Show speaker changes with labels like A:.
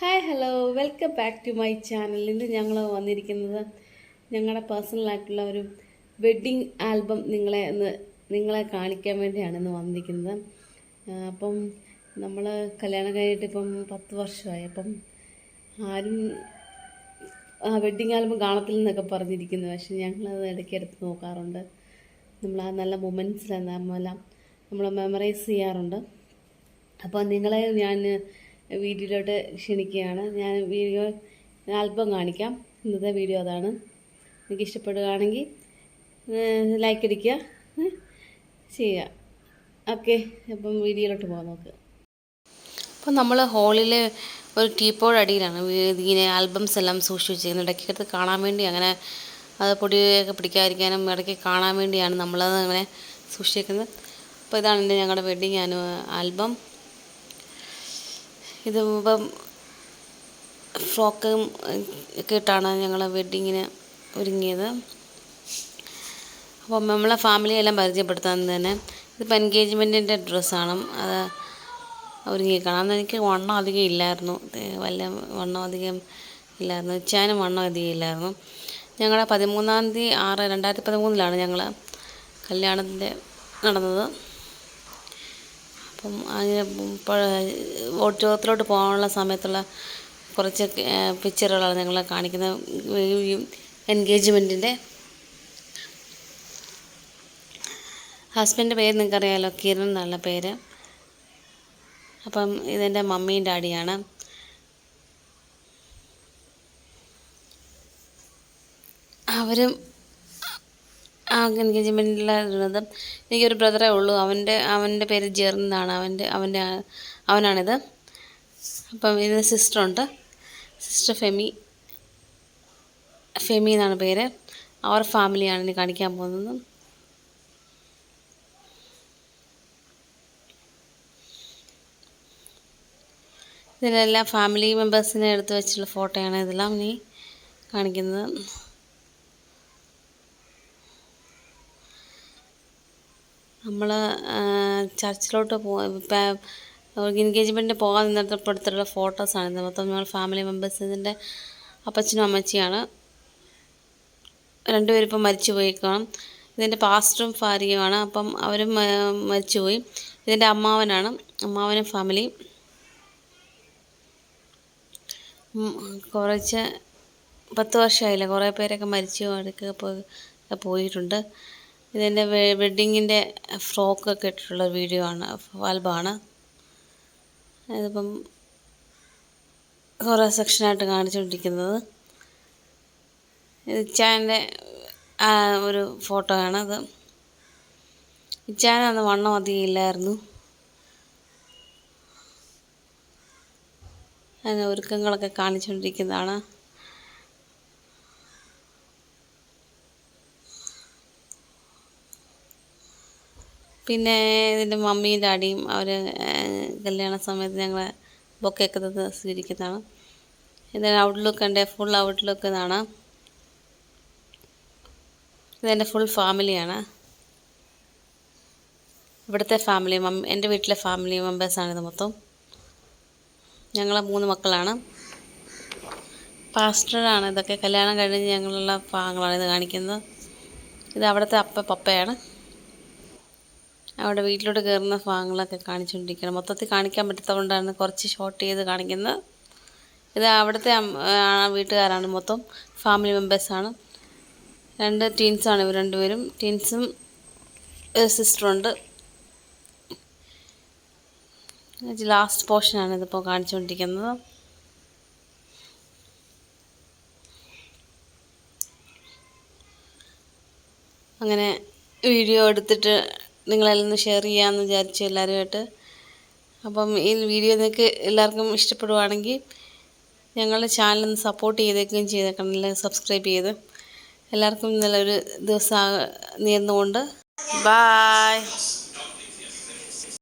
A: Hi hello welcome back to my channel ഇന്ന് ഞങ്ങൾ വന്നിരിക്കുന്നത് ഞങ്ങളുടെ പേഴ്സണലായിട്ടുള്ള ഒരു വെഡ്ഡിങ് ആൽബം നിങ്ങളെ ഒന്ന് നിങ്ങളെ കാണിക്കാൻ വേണ്ടിയാണ് ഇന്ന് വന്നിരിക്കുന്നത്. അപ്പം നമ്മൾ കല്യാണം കഴിഞ്ഞിട്ട് ഇപ്പം പത്ത് വർഷമായി. അപ്പം ആരും ആ വെഡ്ഡിങ് ആൽബം കാണത്തില്ലെന്നൊക്കെ പറഞ്ഞിരിക്കുന്നു. പക്ഷെ ഞങ്ങളത് ഇടയ്ക്ക് എടുത്ത് നോക്കാറുണ്ട്. നമ്മൾ ആ നല്ല മൊമെന്റ്സിലെല്ലാം നമ്മൾ മെമ്മറൈസ് ചെയ്യാറുണ്ട്. അപ്പോൾ നിങ്ങളെ ഞാൻ വീഡിയോയിലോട്ട് ക്ഷണിക്കുകയാണ്. ഞാൻ വീഡിയോ ആൽബം കാണിക്കാം. ഇന്നത്തെ വീഡിയോ അതാണ്. നിങ്ങൾക്ക് ഇഷ്ടപ്പെടുകയാണെങ്കിൽ ലൈക്ക് അടിക്കുക ചെയ്യാം ചെയ്യുക. ഓക്കെ അപ്പം വീഡിയോയിലോട്ട് പോകാം നോക്ക്
B: അപ്പം നമ്മൾ ഹോളിൽ ഒരു ടീപ്പോയുടെ അടിയിലാണ്. ഇങ്ങനെ ആൽബംസ് എല്ലാം സൂക്ഷിച്ച് വെച്ചിരിക്കുന്നത്. ഇടയ്ക്കടുത്ത് കാണാൻ വേണ്ടി അങ്ങനെ അത് പൊടിയൊക്കെ പിടിക്കാതിരിക്കാനും ഇടയ്ക്ക് കാണാൻ വേണ്ടിയാണ് നമ്മളത് അങ്ങനെ സൂക്ഷിക്കുന്നത് അപ്പോൾ ഇതാണ് എന്റെ ഞങ്ങളുടെ വെഡ്ഡിങ് ആൽബം ഇത് ഇപ്പം ഫ്രോക്കും ഒക്കെ ഇട്ടാണ് ഞങ്ങൾ വെഡ്ഡിങ്ങിന് ഒരുങ്ങിയത്. അപ്പം നമ്മളെ ഫാമിലിയെല്ലാം പരിചയപ്പെടുത്താൻ തന്നെ ഇതിപ്പോൾ എൻഗേജ്മെന്റിന്റെ ഡ്രസ്സാണ് അത് ഒരുങ്ങി അന്ന് എനിക്ക് വണ്ണം അധികം ഇല്ലായിരുന്നു. വല്ല വണ്ണം അധികം ഇല്ലായിരുന്നു. ഇച്ചാനും വണ്ണം അധികം ഇല്ലായിരുന്നു. ഞങ്ങളുടെ പതിമൂന്നാം തീയതി ആറ് രണ്ടായിരത്തി പതിമൂന്നിലാണ് ഞങ്ങൾ കല്യാണത്തിന്റെ നടന്നത്. അപ്പം അങ്ങനെ ഓഡിറ്റോറിയത്തിലോട്ട് പോകാനുള്ള സമയത്തുള്ള കുറച്ച് പിക്ചറുകളാണ് ഞങ്ങൾ കാണിക്കുന്നത്. എൻഗേജ്മെന്റിന്റെ ഹസ്ബൻഡിന്റെ പേര് നിങ്ങൾക്കറിയാമല്ലോ കിരൺ എന്നുള്ള പേര്. അപ്പം ഇതെന്റെ മമ്മിയും ഡാഡിയാണ്. അവരും ആ എൻഗേജ്മെന്റിലുള്ളത് എനിക്കൊരു ബ്രദറേ ഉള്ളൂ. അവന്റെ അവന്റെ പേര് ജെറിൻ എന്നാണ് അവന്റെ അവന്റെ അവനാണിത്. അപ്പം ഇത് സിസ്റ്ററുണ്ട് സിസ്റ്റർ ഫെമി ഫെമി എന്നാണ് പേര്. അവർ ഫാമിലിയാണ് ഇനി കാണിക്കാൻ പോകുന്നത്. ഇതിലെല്ലാം ഫാമിലി മെമ്പേഴ്സിനെ എടുത്ത് വെച്ചുള്ള ഫോട്ടോയാണ് ഇതെല്ലാം ഇനി കാണിക്കുന്നത്. നമ്മൾ ചർച്ചിലോട്ട് പോ എൻഗേജ്മെന്റിന് പോകാൻ നിന്നപ്പോഴത്തുള്ള ഫോട്ടോസാണ് ഇത്. മൊത്തം ഞങ്ങൾ ഫാമിലി മെമ്പേഴ്സ് ഇതിന്റെ അപ്പച്ചനും അമ്മച്ചിയാണ്. രണ്ടുപേരും ഇപ്പം മരിച്ചു പോയിക്കണം കാണും ഇതിന്റെ പാസ്റ്ററും ഭാര്യയുമാണ്. അപ്പം അവരും മരിച്ചുപോയി ഇതിന്റെ അമ്മാവനാണ്. അമ്മാവനും ഫാമിലി. കുറച്ച് പത്ത് വർഷമായില്ല? കുറേ പേരൊക്കെ മരിച്ചു അടുക്കൊക്കെ പോയിട്ടുണ്ട്. ഇതെന്റെ വെഡ്ഡിങ്ങിന്റെ ഫ്രോക്കൊക്കെ ഇട്ടിട്ടുള്ള വീഡിയോ ആണ് ആൽബമാണ് ഇതിപ്പം കുറേ സെക്ഷനായിട്ട് കാണിച്ചുകൊണ്ടിരിക്കുന്നത് ഇച്ചാന്റെ ഒരു ഫോട്ടോ ആണ് അത്. ഇച്ചാനന്ന് വണ്ണം അധികം ഇല്ലായിരുന്നു. അതിന് ഒരുക്കങ്ങളൊക്കെ കാണിച്ചുകൊണ്ടിരിക്കുന്നതാണ് പിന്നെ ഇതിന്റെ മമ്മിയും ഡാഡിയും അവർ കല്യാണ സമയത്ത് ഞങ്ങളെ ബൊക്കെയൊക്കെ തന്ന് സ്വീകരിക്കുന്നതാണ്. ഇതിന്റെ ഔട്ട്ലുക്ക് എന്റെ ഫുൾ ഔട്ട്ലുക്ക് ഇതാണ്. ഇതെന്റെ ഫുൾ ഫാമിലിയാണ് ഇവിടുത്തെ ഫാമിലി മമ്മി എന്റെ വീട്ടിലെ ഫാമിലി മെമ്പേഴ്സാണിത് മൊത്തം. ഞങ്ങൾ മൂന്ന് മക്കളാണ്. പാസ്റ്ററാണ് ഇതൊക്കെ. കല്യാണം കഴിഞ്ഞ് ഞങ്ങളുള്ള ഭാഗങ്ങളാണ് ഇത് കാണിക്കുന്നത്. ഇത് അവിടുത്തെ അപ്പ പപ്പയാണ്. അവിടെ വീട്ടിലോട്ട് കയറുന്ന ഭാഗങ്ങളൊക്കെ കാണിച്ചുകൊണ്ടിരിക്കണം മൊത്തത്തിൽ കാണിക്കാൻ പറ്റാത്തതുകൊണ്ടാണ് കുറച്ച് ഷോർട്ട് ചെയ്ത് കാണിക്കുന്നത്. ഇത് അവിടുത്തെ വീട്ടുകാരാണ് മൊത്തം. ഫാമിലി മെമ്പേഴ്സാണ് രണ്ട് ടീൻസാണ് ഇവർ രണ്ടുപേരും. ടീൻസും സിസ്റ്ററുണ്ട് ലാസ്റ്റ് പോർഷനാണ് ഇതിപ്പോൾ കാണിച്ചുകൊണ്ടിരിക്കുന്നത് അങ്ങനെ വീഡിയോ എടുത്തിട്ട് നിങ്ങളെല്ലാം ഒന്ന് ഷെയർ ചെയ്യാമെന്ന് വിചാരിച്ചു എല്ലാവരുമായിട്ട് അപ്പം ഈ വീഡിയോ നിങ്ങൾക്ക് എല്ലാവർക്കും ഇഷ്ടപ്പെടുവാണെങ്കിൽ ഞങ്ങളുടെ ചാനലൊന്ന് സപ്പോർട്ട് ചെയ്തേക്കുകയും ചെയ്തേക്കണം. അല്ലെങ്കിൽ സബ്സ്ക്രൈബ് ചെയ്ത്. എല്ലാവർക്കും നല്ലൊരു ദിവസം നേർന്നുകൊണ്ട്. ബായ്